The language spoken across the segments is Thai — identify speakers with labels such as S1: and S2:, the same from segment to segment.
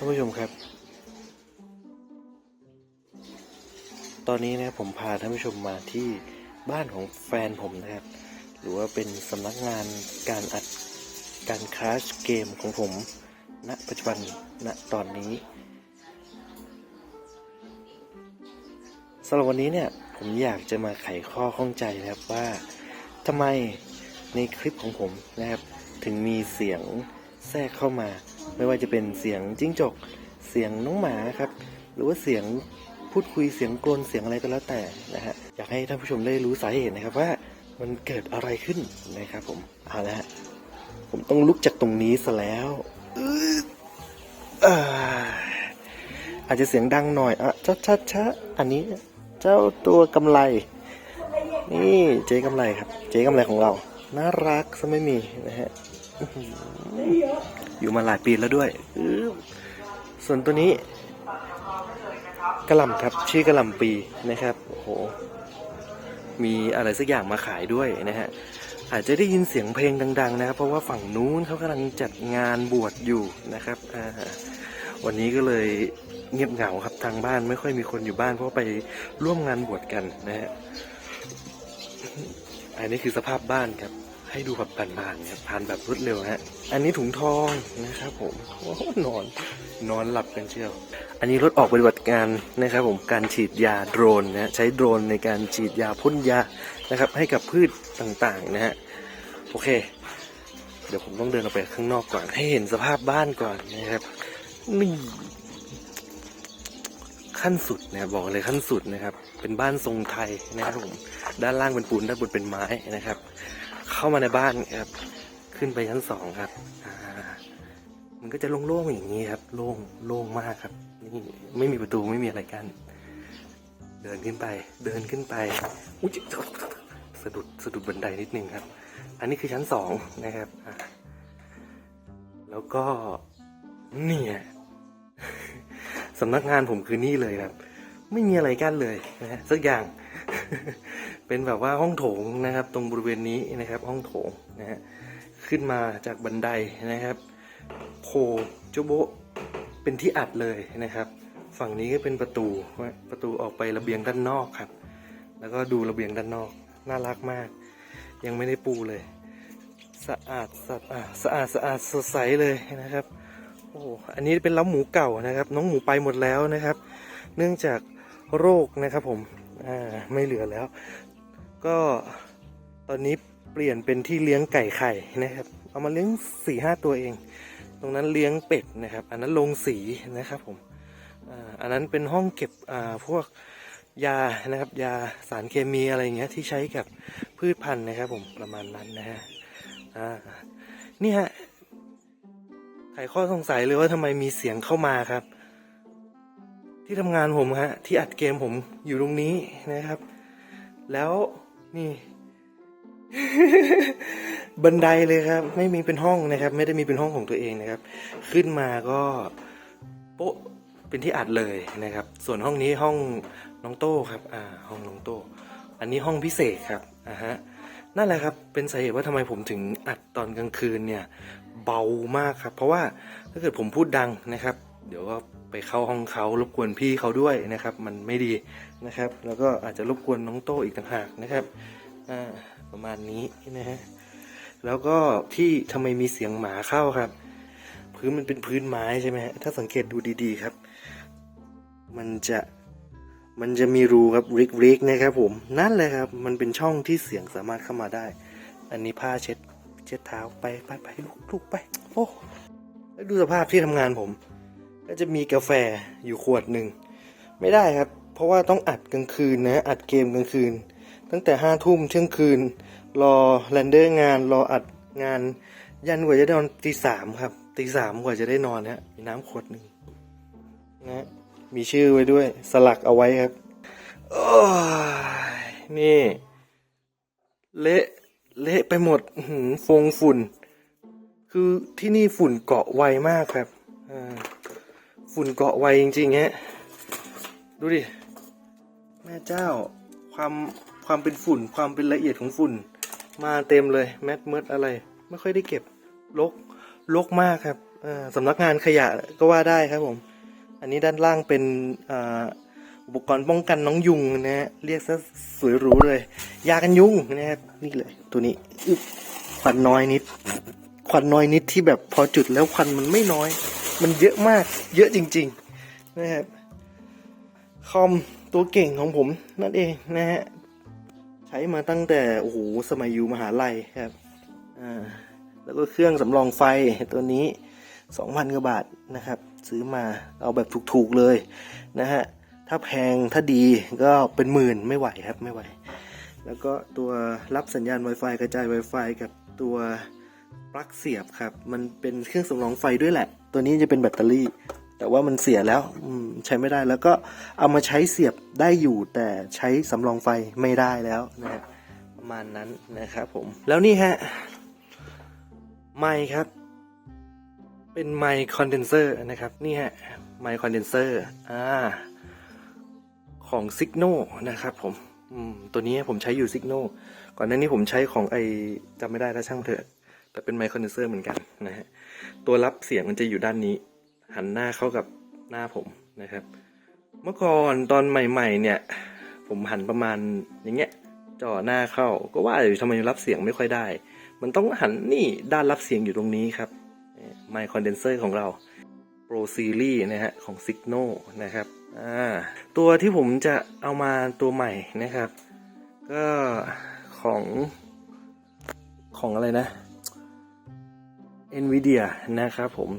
S1: ท่านผู้ชมครับ ตอนนี้นะผมพาท่านผู้ชมมาที่บ้านของแฟนผมนะครับ หรือว่าเป็นสำนักงานการอัดการคลาสเกมของผม ณ ปัจจุบัน ณ ตอนนี้สำหรับวันนี้เนี่ยผมอยากจะมาไขข้อข้องใจนะครับว่าทำไมในคลิปของผมนะครับ ถึงมีเสียงแทรกเข้ามา ไม่ว่าจะเป็นเสียงจิ้งจก เสียงน้องหมาครับ หรือว่าเสียงพูดคุยเสียงกลนเสียงอะไรก็แล้วแต่นะฮะอยากให้ท่านผู้ชมได้รู้สาเหตุนะครับว่ามันเกิดอะไรขึ้นนะครับผมเอาละฮะผมต้องลุกจากตรงนี้ซะแล้วอืออ่าอาจจะเสียงดังหน่อยอะชัดชัดชัดอันนี้เจ้าตัวกำไรนี่เจ๊กำไรครับ เจ๊กำไรของเรา น่ารักซะไม่มีนะฮะ อื้อหืออยู่มาหลายปีแล้วด้วยอื้อส่วนตัวนี้กระหล่ำครับชื่อกระหล่ำปีนะครับโอ้โหมีอะไรสักอย่างมาขายด้วยนะฮะอาจจะได้ยินเสียงเพลงดัง ๆ นะครับ เพราะว่าฝั่งนู้นเขากำลังจัดงานบวชอยู่นะครับอ่าวันนี้ก็เลยเงียบเหงาครับทางบ้านไม่ค่อยมีคนอยู่บ้านเพราะว่าไปร่วมงานบวชกันนะฮะอันนี้คือสภาพบ้านครับ ให้ดูแบบผ่านๆครับผ่านแบบรวดเร็วฮะ อันนี้ถุงทองนะครับผมโอ้โหนอนนอนหลับกันเชียว อันนี้รถออกปฏิบัติการนะครับผมการฉีดยาโดรนนะฮะใช้โดรนในการฉีดยาพ่นยานะครับให้กับพืชต่างๆนะฮะโอเค เดี๋ยวผมต้องเดินออกไปข้างนอกก่อน ให้เห็นสภาพบ้านก่อนนะครับนี่ขั้นสุดนะบอกเลยขั้นสุดนะครับ เป็นบ้านทรงไทยนะครับผมด้านล่างเป็นปูนด้านบนเป็นไม้นะครับ เข้ามาในบ้านครับ ขึ้นไปชั้นสองครับมันก็จะโล่งๆอย่างนี้ครับ โล่งโล่งมากครับ นี่ไม่มีประตูไม่มีอะไรกัน เดินขึ้นไป เดินขึ้นไปอุ๊ยสะดุดสะดุดบันไดนิดนึงครับ อันนี้คือชั้นสองนะครับแล้วก็เนี่ยสำนักงานผมคือนี่เลยครับ ไม่มีอะไรกั้นเลยนะฮะสักอย่าง เป็นแบบว่าห้องโถงนะครับ ตรงบริเวณนี้นะครับ ห้องโถงนะฮะขึ้นมาจากบันไดนะครับโผล่โจโบเป็นที่อัดเลยนะครับ ฝั่งนี้ก็เป็นประตูประตูออกไประเบียงด้านนอกครับ แล้วก็ดูระเบียงด้านนอกน่ารักมาก ยังไม่ได้ปูเลย สะอาดสะอาดสะอาดสะอาดสดใสเลยนะครับโอ้อันนี้เป็นเล้าหมูเก่านะครับ น้องหมูไปหมดแล้วนะครับ เนื่องจากโรคนะครับผม อ่าไม่เหลือแล้ว ก็ตอนนี้เปลี่ยนเป็นที่เลี้ยงไก่ไข่นะครับ เอามาเลี้ยงสี่ห้าตัวเอง ตรงนั้นเลี้ยงเป็ดนะครับ อันนั้นลงสีนะครับผมอันนั้นเป็นห้องเก็บพวกยานะครับ ยาสารเคมีอะไรเงี้ยที่ใช้กับพืชพันธุ์นะครับผมประมาณนั้นนะฮะอ่านี่ฮะไขข้อสงสัยเลยว่าทำไมมีเสียงเข้ามาครับ ที่ทำงานผมฮะที่อัดเกมผมอยู่ตรงนี้นะครับ แล้วนี่ บันไดเลยครับ ไม่มีเป็นห้องนะครับ ไม่ได้มีเป็นห้องของตัวเองนะครับ ขึ้นมาก็โป๊ะเป็นที่อัดเลยนะครับ ส่วนห้องนี้ห้องน้องโต้ครับ อ่า ห้องน้องโต้ อันนี้ห้องพิเศษครับอ่าฮะนั่นแหละครับ เป็นสาเหตุว่าทำไมผมถึงอัดตอนกลางคืนเนี่ย เบามากครับ เพราะว่าถ้าเกิดผมพูดดังนะครับ เดี๋ยวก็ไปเข้าห้องเขารบกวนพี่เขาด้วยนะครับ มันไม่ดีนะครับ แล้วก็อาจจะรบกวนน้องโต้อีกต่างหากนะครับประมาณนี้นะฮะแล้วก็ที่ทำไมมีเสียงหมาเข้าครับ พื้นมันเป็นพื้นไม้ใช่ไหมฮะถ้าสังเกตดูดีๆครับ มันจะมันจะมีรูครับริกริกนะครับผมนั่นเลยครับ มันเป็นช่องที่เสียงสามารถเข้ามาได้ อันนี้ผ้าเช็ด เช็ดเท้าไปไปไปลุกลุกไป โอ้ดูสภาพที่ทำงานผม ก็จะมีกาแฟอยู่ขวดหนึ่ง ไม่ได้ครับ เพราะว่าต้องอัดกลางคืนนะอัดเกมกลางคืน ตั้งแต่ห้าทุ่มเที่ยงคืน รอแรนเดอร์งานรออัดงาน ยันกว่าจะได้นอนตีสามครับตีสามกว่าจะได้นอนฮะมีน้ำขวดหนึ่งนะมีชื่อไว้ด้วย สลักเอาไว้ครับโอ้ยนี่ เละเละไปหมดหืฟงฝุ่น คือที่นี่ฝุ่นเกาะไวมากครับอ่า ฝุ่นเกาะไวจริงๆฮะดูดิ แม่เจ้า ความความเป็นฝุ่น ความเป็นละเอียดของฝุ่น มาเต็มเลยแมทเมิดอะไร ไม่ค่อยได้เก็บลกลกมากครับสำนักงานขยะก็ว่าได้ครับผม อันนี้ด้านล่างเป็นอุปกรณ์ป้องกันน้องยุงนะฮะเรียกซะสวยหรูเลย ยากันยุงนะครับนี่เลยตัวนี้อึบควันน้อยนิด ควันน้อยนิดที่แบบพอจุดแล้วควันมันไม่น้อย มันเยอะมาก เยอะจริงๆนะครับคอมตัวเก่งของผมนั่นเองนะฮะใช้มาตั้งแต่โอ้โหสมัยอยู่มหาลัยครับอ่าแล้วก็เครื่องสำรองไฟตัวนี้สองพันกว่าบาทนะครับ ซื้อมาเอาแบบถูกๆเลยนะฮะถ้าแพงถ้าดีก็เป็นหมื่นไม่ไหวครับไม่ไหว แล้วก็ตัวรับสัญญาณ Wi-Fi กระจาย Wi-Fi กับตัว ปลั๊กเสียบครับ มันเป็นเครื่องสำรองไฟด้วยแหละ ตัวนี้จะเป็นแบตเตอรี่ แต่ว่ามันเสียแล้วใช้ไม่ได้แล้วก็เอามาใช้เสียบได้อยู่แต่ใช้สำรองไฟไม่ได้แล้วนะฮะประมาณนั้นนะครับผม แล้วนี่ฮะไมค์ครับ เป็นไมค์คอนเดนเซอร์นะครับ นี่ฮะไมค์คอนเดนเซอร์อ่าของ s i g n o นะครับผมอืมตัวนี้ผมใช้อยู่ s i g n o ก่อนหน้านี้ผมใช้ของไอจำไม่ได้แล้วช่างเถอะ แต่เป็นไมค์คอนเดนเซอร์เหมือนกันนะฮะตัวรับเสียงมันจะอยู่ด้านนี้ หันหน้าเข้ากับหน้าผมนะครับ เมื่อก่อนตอนใหม่ๆ เนี่ย ผมหันประมาณอย่างเงี้ยจ่อหน้าเข้าก็ว่าอยู่ทำไมรับเสียงไม่ค่อยได้ มันต้องหันนี่ด้านรับเสียงอยู่ตรงนี้ครับไมค์คอนเดนเซอร์ของเรา Pro Series นะฮะของ s i g n o นะครับตัวที่ผมจะเอามาตัวใหม่นะครับ ก็ของของอะไรนะ NVIDIA นะครับผม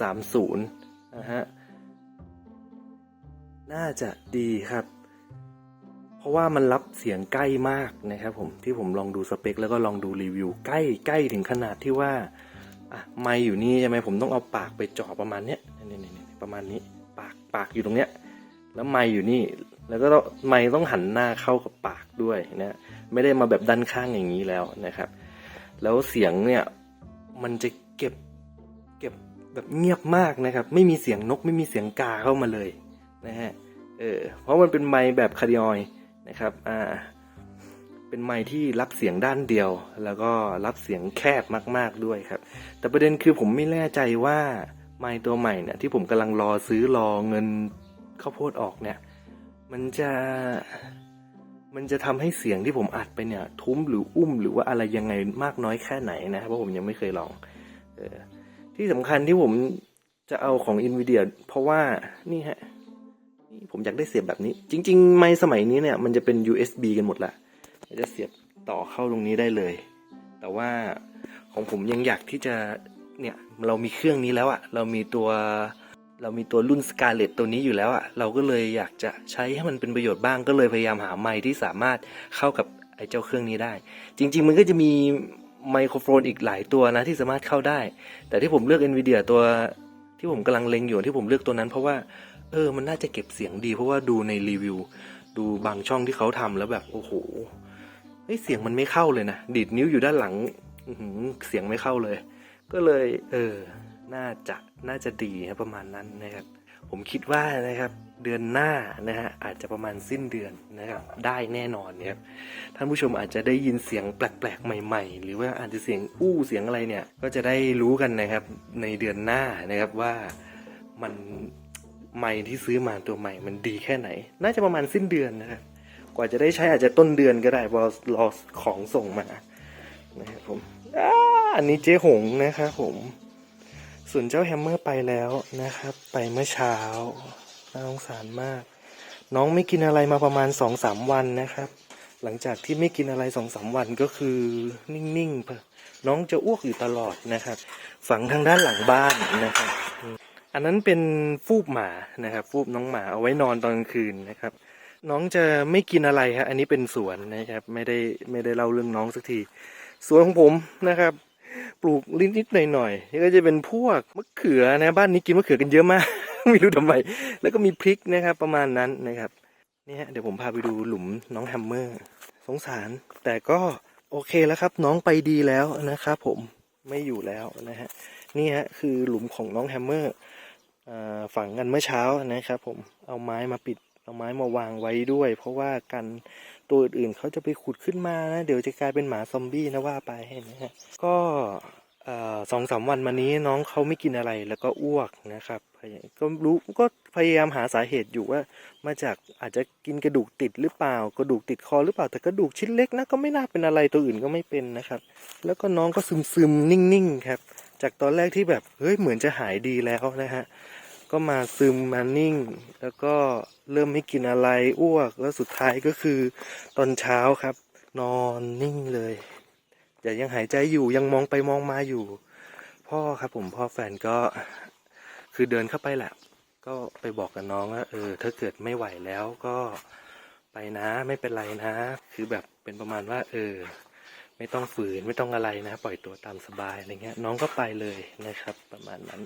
S1: 330 นะฮะ น่าจะดีครับ เพราะว่ามันรับเสียงใกล้มากนะครับผม ที่ผมลองดูสเปค แล้วก็ลองดูรีวิว ใกล้ใกล้ถึงขนาดที่ว่าอะไมค์อยู่นี่ใช่ไหมผมต้องเอาปากไปจ่อประมาณเนี้ยนี่นี่นี่ประมาณนี้ ปากปากอยู่ตรงเนี้ย แล้วไมค์อยู่นี่ แล้วก็ไมค์ต้องหันหน้าเข้ากับปากด้วยนะ ไม่ได้มาแบบด้านข้างอย่างนี้แล้วนะครับ แล้วเสียงเนี่ย มันจะเก็บเก็บแบบเงียบมากนะครับ ไม่มีเสียงนกไม่มีเสียงกาเข้ามาเลยนะฮะเออเพราะมันเป็นไมค์แบบคาร์ดิออยนะครับอ่าเป็นไมค์ที่รับเสียงด้านเดียว แล้วก็รับเสียงแคบมาก ๆด้วยครับ แต่ประเด็นคือผมไม่แน่ใจว่าไมค์ตัวใหม่เนี่ยที่ผมกำลังรอซื้อรอเงินข้าวโพดออกเนี่ย มันจะ มันจะทำให้เสียงที่ผมอัดไปเนี่ย ทุ้มหรืออุ้มหรือว่าอะไรยังไงมากน้อยแค่ไหนนะครับเพราะผมยังไม่เคยลองเออที่สำคัญที่ผมจะเอาของ NVIDIA เพราะว่านี่ฮะนี่ผมอยากได้เสียบแบบนี้ จริง ๆ ไมค์สมัยนี้เนี่ยมันจะเป็น USB กันหมดละจะเสียบต่อเข้าตรงนี้ได้เลย แต่ว่าของผมยังอยากที่จะเนี่ยเรามีเครื่องนี้แล้วอะเรามีตัว เรามีตัวรุ่น Scarlett ตัวนี้อยู่แล้วอะเราก็เลยอยากจะใช้ให้มันเป็นประโยชน์บ้างก็เลยพยายามหาไมค์ที่สามารถเข้ากับไอ้เจ้าเครื่องนี้ได้ จริง ๆ มันก็จะมีไมโครโฟนอีกหลายตัวนะที่สามารถเข้าได้ แต่ที่ผมเลือก NVIDIA ตัวที่ผมกำลังเล็งอยู่ที่ผมเลือกตัวนั้น เพราะว่าเออมันน่าจะเก็บเสียงดี เพราะว่าดูในรีวิว ดูบางช่องที่เขาทำแล้วแบบโอ้โหเฮ้ยเสียงมันไม่เข้าเลยนะดีดนิ้วอยู่ด้านหลังเสียงไม่เข้าเลย ก็เลย เออ น่าจะน่าจะดีนะประมาณนั้นนะครับ ผมคิดว่านะครับเดือนหน้านะฮะอาจจะประมาณสิ้นเดือนนะครับ ได้แน่นอนนะครับท่านผู้ชมอาจจะได้ยินเสียงแปลกๆ ใหม่ ๆ หรือว่าอาจจะเสียงอู้เสียงอะไรเนี่ย ก็จะได้รู้กันนะครับในเดือนหน้านะครับว่ามันไมค์ที่ซื้อมาตัวใหม่ มันดีแค่ไหน น่าจะประมาณสิ้นเดือนนะครับกว่าจะได้ใช้อาจจะต้นเดือนก็ได้พอรอของส่งมานะครับผมอาอันนี้เจ๊หงนะครับผม ส่วนเจ้าแฮมเมอร์ไปแล้วนะครับ ไปเมื่อเช้าน่าสงสารมาก น้องไม่กินอะไรมาประมาณสองสามวันนะครับ หลังจากที่ไม่กินอะไรสองสามวันก็คือนิ่งๆไปน้องจะอ้วกอยู่ตลอดนะครับ ฝังทางด้านหลังบ้านนะครับ อันนั้นเป็นฟูบหมานะครับฟูบน้องหมาเอาไว้นอนตอนกลางคืนนะครับ น้องจะไม่กินอะไรฮะอันนี้เป็นสวนนะครับ ไม่ได้ไม่ได้เล่าเรื่องน้องสักทีสวนของผมนะครับ ปลูกนิดๆหน่อยๆนี่ก็จะเป็นพวกมะเขือนะบ้านนี้กินมะเขือกันเยอะมาก ไม่รู้ทำไมแล้วก็มีพริกนะครับ ประมาณนั้นนะครับนี่ฮะเดี๋ยวผมพาไปดูหลุมน้องแฮมเมอร์ สงสาร แต่ก็โอเคแล้วครับ น้องไปดีแล้วนะครับผมไม่อยู่แล้วนะฮะนี่ฮะคือหลุมของน้องแฮมเมอร์ฝังกันเมื่อเช้านะครับ ผมเอาไม้มาปิดเอาไม้มาวางไว้ด้วย เพราะว่ากัน ตัวอื่นๆเขาจะไปขุดขึ้นมานะเดี๋ยวจะกลายเป็นหมาซอมบี้นะว่าไปนะฮะก็สองสามวันมานี้น้องเขาไม่กินอะไรแล้วก็อ้วกนะครับก็รู้ก็พยายามหาสาเหตุอยู่ว่า มาจากอาจจะกินกระดูกติดหรือเปล่ากระดูกติดคอหรือเปล่าแต่กระดูกชิ้นเล็กนะก็ไม่น่าเป็นอะไรตัวอื่นก็ไม่เป็นนะครับ แล้วก็น้องก็ซึมซึมนิ่งๆครับ จากตอนแรกที่แบบเฮ้ยเหมือนจะหายดีแล้วนะฮะ ก็มาซึมมานิ่ง แล้วก็เริ่มไม่กินอะไรอ้วก แล้วสุดท้ายก็คือตอนเช้าครับ นอนนิ่งเลยแต่ยังหายใจอยู่ยังมองไปมองมาอยู่ พ่อครับผมพ่อแฟนก็คือเดินเข้าไปแหละ ก็ไปบอกกับน้องว่าเออถ้าเกิดไม่ไหวแล้วก็ไปนะไม่เป็นไรนะ คือแบบเป็นประมาณว่า เออ ไม่ต้องฝืนไม่ต้องอะไรนะ ปล่อยตัวตามสบายอะไรเงี้ย น้องก็ไปเลยนะครับ ประมาณนั้น